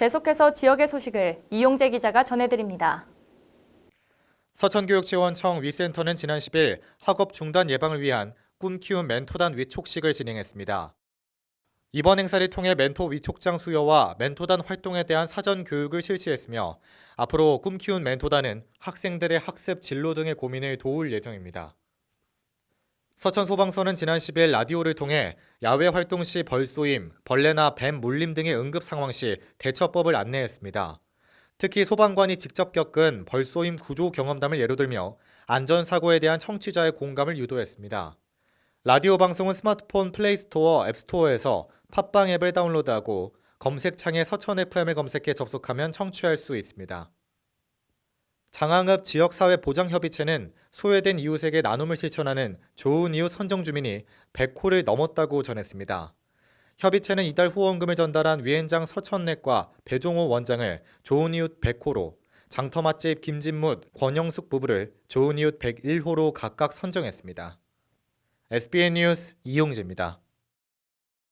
계속해서 지역의 소식을 이용재 기자가 전해드립니다. 서천교육지원청 위센터는 지난 10일 학업 중단 예방을 위한 꿈 키운 멘토단 위촉식을 진행했습니다. 이번 행사를 통해 멘토 위촉장 수여와 멘토단 활동에 대한 사전 교육을 실시했으며 앞으로 꿈 키운 멘토단은 학생들의 학습 진로 등의 고민을 도울 예정입니다. 서천소방서는 지난 10일 라디오를 통해 야외 활동 시 벌쏘임, 벌레나 뱀 물림 등의 응급 상황 시 대처법을 안내했습니다. 특히 소방관이 직접 겪은 벌쏘임 구조 경험담을 예로 들며 안전사고에 대한 청취자의 공감을 유도했습니다. 라디오 방송은 스마트폰 플레이스토어, 앱스토어에서 팟빵 앱을 다운로드하고 검색창에 서천 FM을 검색해 접속하면 청취할 수 있습니다. 장항읍 지역사회 보장협의체는 소외된 이웃에게 나눔을 실천하는 좋은 이웃 선정 주민이 100호를 넘었다고 전했습니다. 협의체는 이달 후원금을 전달한 위엔장 서천넷과 배종호 원장을 좋은 이웃 100호로, 장터 맛집 김진묵, 권영숙 부부를 좋은 이웃 101호로 각각 선정했습니다. SBN 뉴스 이용재입니다.